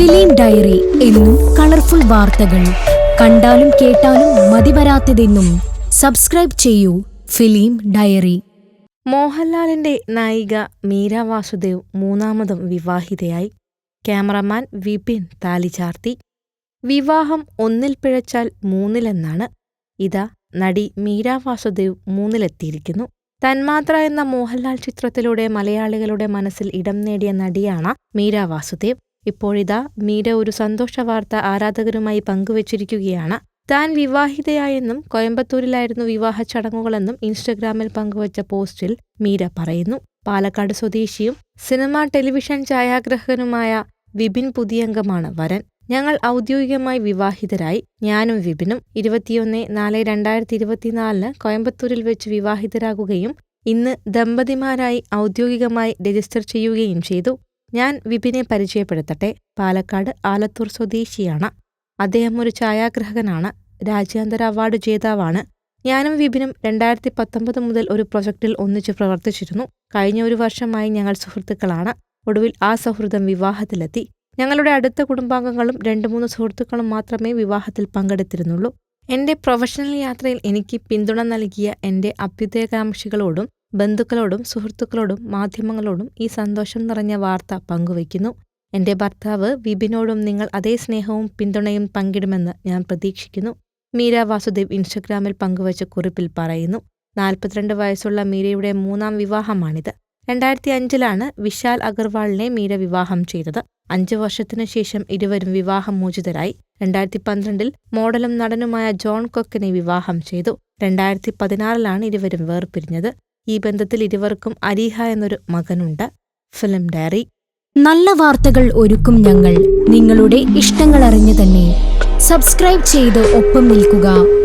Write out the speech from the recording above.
Film diary എന്നും colourful വാർത്തകൾ. കണ്ടാലും കേട്ടാലും മതിവരാത്തതെന്നും സബ്സ്ക്രൈബ് ചെയ്യൂ ഫിലിം ഡയറി. മോഹൻലാലിന്റെ നായിക മീര വാസുദേവ് മൂന്നാമതും വിവാഹിതയായി. ക്യാമറമാൻ വിപിൻ താലിചാർത്തി വിവാഹം ഒന്നിൽ പിഴച്ചാൽ മൂന്നിലെന്നാണ്. ഇതാ നടി മീര വാസുദേവ് മൂന്നിലെത്തിയിരിക്കുന്നു. തന്മാത്ര എന്ന മോഹൻലാൽ ചിത്രത്തിലൂടെ മലയാളികളുടെ മനസ്സിൽ ഇടം നേടിയ നടിയാണ് മീര വാസുദേവ്. ഇപ്പോഴിതാ മീര ഒരു സന്തോഷ വാർത്ത ആരാധകരുമായി പങ്കുവച്ചിരിക്കുകയാണ്. താൻ വിവാഹിതയായെന്നും കോയമ്പത്തൂരിലായിരുന്നു വിവാഹ ചടങ്ങുകളെന്നും ഇൻസ്റ്റഗ്രാമിൽ പങ്കുവച്ച പോസ്റ്റിൽ മീര പറയുന്നു. പാലക്കാട് സ്വദേശിയും സിനിമ ടെലിവിഷൻ ഛായാഗ്രഹകനുമായ വിപിൻ പുതിയംഗമാണ് വരൻ. ഞങ്ങൾ ഔദ്യോഗികമായി വിവാഹിതരായി. ഞാനും വിപിനും ഇരുപത്തിയൊന്ന് നാല് രണ്ടായിരത്തി ഇരുപത്തിനാലിന് കോയമ്പത്തൂരിൽ വെച്ച് വിവാഹിതരാകുകയും ഇന്ന് ദമ്പതിമാരായി ഔദ്യോഗികമായി രജിസ്റ്റർ ചെയ്യുകയും ചെയ്തു. ഞാൻ വിപിനെ പരിചയപ്പെടുത്തട്ടെ. പാലക്കാട് ആലത്തൂർ സ്വദേശിയാണ്. അദ്ദേഹം ഒരു ഛായാഗ്രഹകനാണ്. രാജ്യാന്തര അവാർഡ് ജേതാവാണ്. ഞാനും വിപിനും രണ്ടായിരത്തി പത്തൊമ്പത് മുതൽ ഒരു പ്രൊജക്ടിൽ ഒന്നിച്ച് പ്രവർത്തിച്ചിരുന്നു. കഴിഞ്ഞ ഒരു വർഷമായി ഞങ്ങൾ സുഹൃത്തുക്കളാണ്. ഒടുവിൽ ആ സൗഹൃദം വിവാഹത്തിലെത്തി. ഞങ്ങളുടെ അടുത്ത കുടുംബാംഗങ്ങളും രണ്ട് മൂന്ന് സുഹൃത്തുക്കളും മാത്രമേ വിവാഹത്തിൽ പങ്കെടുത്തിരുന്നുള്ളൂ. എന്റെ പ്രൊഫഷണൽ യാത്രയിൽ എനിക്ക് പിന്തുണ നൽകിയ എന്റെ അഭ്യുദയകാംക്ഷികളോടും ബന്ധുക്കളോടും സുഹൃത്തുക്കളോടും മാധ്യമങ്ങളോടും ഈ സന്തോഷം നിറഞ്ഞ വാർത്ത പങ്കുവയ്ക്കുന്നു. എന്റെ ഭർത്താവ് വിപിനോടും നിങ്ങൾ അതേ സ്നേഹവും പിന്തുണയും പങ്കിടുമെന്ന് ഞാൻ പ്രതീക്ഷിക്കുന്നു. മീര വാസുദേവ് ഇൻസ്റ്റഗ്രാമിൽ പങ്കുവച്ച കുറിപ്പിൽ പറയുന്നു നാൽപ്പത്തിരണ്ട് വയസ്സുള്ള മീരയുടെ മൂന്നാം വിവാഹമാണിത്. രണ്ടായിരത്തി അഞ്ചിലാണ് വിശാൽ അഗർവാളിനെ മീര വിവാഹം ചെയ്തത്. അഞ്ചു വർഷത്തിനു ശേഷം ഇരുവരും വിവാഹമോചിതരായി രണ്ടായിരത്തി പന്ത്രണ്ടിൽ മോഡലും നടനുമായ ജോൺ കൊക്കിനെ വിവാഹം ചെയ്തു. രണ്ടായിരത്തി പതിനാറിലാണ് ഇരുവരും വേർപിരിഞ്ഞത്. ഈ ബന്ധത്തിൽ ഇരുവർക്കും അരീഹ എന്നൊരു മകനുണ്ട്. Film diary. നല്ല വാർത്തകൾ ഒരുക്കും ഞങ്ങൾ. നിങ്ങളുടെ ഇഷ്ടങ്ങൾ അറിഞ്ഞു തന്നെ. സബ്സ്ക്രൈബ് ചെയ്ത് ഒപ്പം നിൽക്കുക.